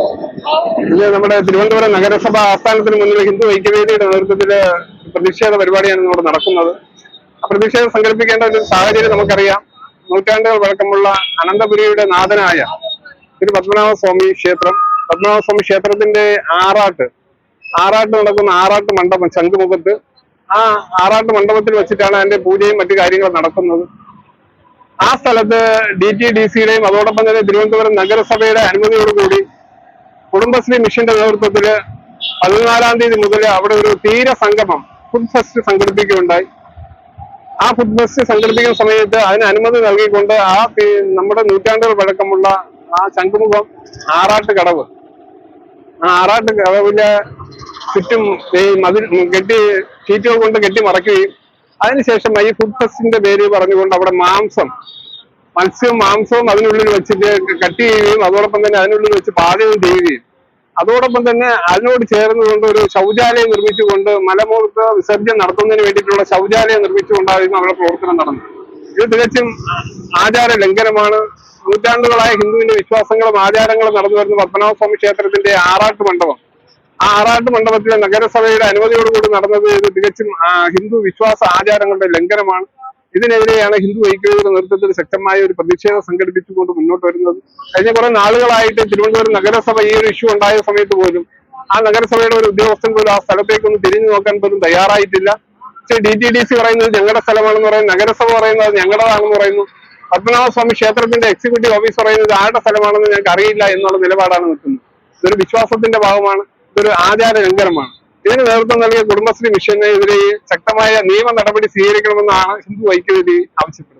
ഇത് നമ്മുടെ തിരുവനന്തപുരം നഗരസഭ ആസ്ഥാനത്തിന് മുന്നിൽ ഹിന്ദു ഐക്യവേദിയുടെ നേതൃത്വത്തിൽ പ്രതിഷേധ പരിപാടിയാണ് ഇവിടെ നടക്കുന്നത്. പ്രതിഷേധം സംഘടിപ്പിക്കേണ്ട ഒരു സാഹചര്യം നമുക്കറിയാം. നൂറ്റാണ്ടുകൾ വഴക്കമുള്ള അനന്തപുരിയുടെ നാഥനായ തിരു പത്മനാഭ സ്വാമി ക്ഷേത്രം. പത്മനാഭ സ്വാമി ക്ഷേത്രത്തിന്റെ ആറാട്ട്. ആറാട്ട് നടക്കുന്ന ആറാട്ട് മണ്ഡപം ശംഖുമുഖത്ത്. ആ ആറാട്ട് മണ്ഡപത്തിൽ വെച്ചിട്ടാണ് അതിന്റെ പൂജയും മറ്റു കാര്യങ്ങളും നടക്കുന്നത്. ആ സ്ഥലത്ത് ഡി ടി ഡി സിയുടെയും അതോടൊപ്പം തന്നെ തിരുവനന്തപുരം നഗരസഭയുടെ അനുമതിയോടുകൂടി കുടുംബശ്രീ മിഷന്റെ നേതൃത്വത്തിൽ പതിനാലാം തീയതി മുതൽ അവിടെ ഒരു തീര സംഗമം ഫുഡ് ഫെസ്റ്റ് സംഘടിപ്പിക്കുകയുണ്ടായി. ആ ഫുഡ് ഫെസ്റ്റ് സംഘടിപ്പിക്കുന്ന സമയത്ത് അതിന് അനുമതി നൽകിക്കൊണ്ട് ആ നമ്മുടെ നൂറ്റാണ്ടുകൾ പഴക്കമുള്ള ആ ശംഖുമുഖം ആറാട്ട് കടവ്. ആ ആറാട്ട് കടവിലെ ചുറ്റും ഈ മതിൽ കെട്ടി ഷീറ്റുകൾ കൊണ്ട് കെട്ടി മറയ്ക്കുകയും അതിനുശേഷം ഈ ഫുഡ് ഫെസ്റ്റിന്റെ പേര് പറഞ്ഞുകൊണ്ട് അവിടെ മാംസം മത്സ്യവും മാംസവും അതിനുള്ളിൽ വെച്ചിട്ട് കട്ട് ചെയ്യുകയും അതോടൊപ്പം തന്നെ അതിനുള്ളിൽ വെച്ച് പാചകം ചെയ്യുകയും. അതോടൊപ്പം തന്നെ അതിനോട് ചേർന്നുകൊണ്ട് ഒരു ശൗചാലയം നിർമ്മിച്ചുകൊണ്ട് മലമൂത്ര വിസർജ്യം നടത്തുന്നതിന് വേണ്ടിയിട്ടുള്ള ശൗചാലയം നിർമ്മിച്ചുകൊണ്ടായിരുന്നു അവരുടെ പ്രവർത്തനം നടന്നത്. ഇത് തികച്ചും ആചാര ലംഘനമാണ് നൂറ്റാണ്ടുകളായ ഹിന്ദുവിന്റെ വിശ്വാസങ്ങളും ആചാരങ്ങളും നടന്നു വരുന്ന പത്മനാഭസ്വാമി ക്ഷേത്രത്തിന്റെ ആറാട്ട് മണ്ഡപം. ആ ആറാട്ട് മണ്ഡപത്തിലെ നഗരസഭയുടെ അനുമതിയോടുകൂടി നടന്നത് ഇത് തികച്ചും ഹിന്ദു വിശ്വാസ ആചാരങ്ങളുടെ ലംഘനമാണ്. ഇതിനെതിരെയാണ് ഹിന്ദു ഐക്യതയുടെ നേതൃത്വത്തിൽ ശക്തമായ ഒരു പ്രതിഷേധം സംഘടിപ്പിച്ചുകൊണ്ട് മുന്നോട്ട് വരുന്നത്. കഴിഞ്ഞ കുറെ നാളുകളായിട്ട് തിരുവനന്തപുരം നഗരസഭ ഈ ഒരു ഇഷ്യൂ ഉണ്ടായ സമയത്ത് പോലും ആ നഗരസഭയുടെ ഒരു ഉദ്യോഗസ്ഥൻ പോലും ആ സ്ഥലത്തേക്ക് ഒന്ന് തിരിഞ്ഞു നോക്കാൻ പോലും തയ്യാറായിട്ടില്ല. ഡി ടി ഡി സി പറയുന്നത് ഞങ്ങളുടെ സ്ഥലമാണെന്ന് പറയുന്നു നഗരസഭ പറയുന്നത് ഞങ്ങളുടേതാണെന്ന് പറയുന്നു. പത്മനാഭസ്വാമി ക്ഷേത്രത്തിന്റെ എക്സിക്യൂട്ടീവ് ഓഫീസ് പറയുന്നത് ആരുടെ സ്ഥലമാണെന്ന് ഞങ്ങൾക്ക് അറിയില്ല എന്നുള്ള നിലപാടാണ് നിൽക്കുന്നത്. ഇതൊരു വിശ്വാസത്തിന്റെ ഭാഗമാണ് ഇതൊരു ആചാര ലംഘനമാണ് ഇതിന് നേതൃത്വം നൽകിയ കുടുംബശ്രീ മിഷനെതിരെ ശക്തമായ നിയമ നടപടി സ്വീകരിക്കണമെന്നാണ് ഹിന്ദു ഐക്യവേദി ആവശ്യപ്പെടുന്നത്.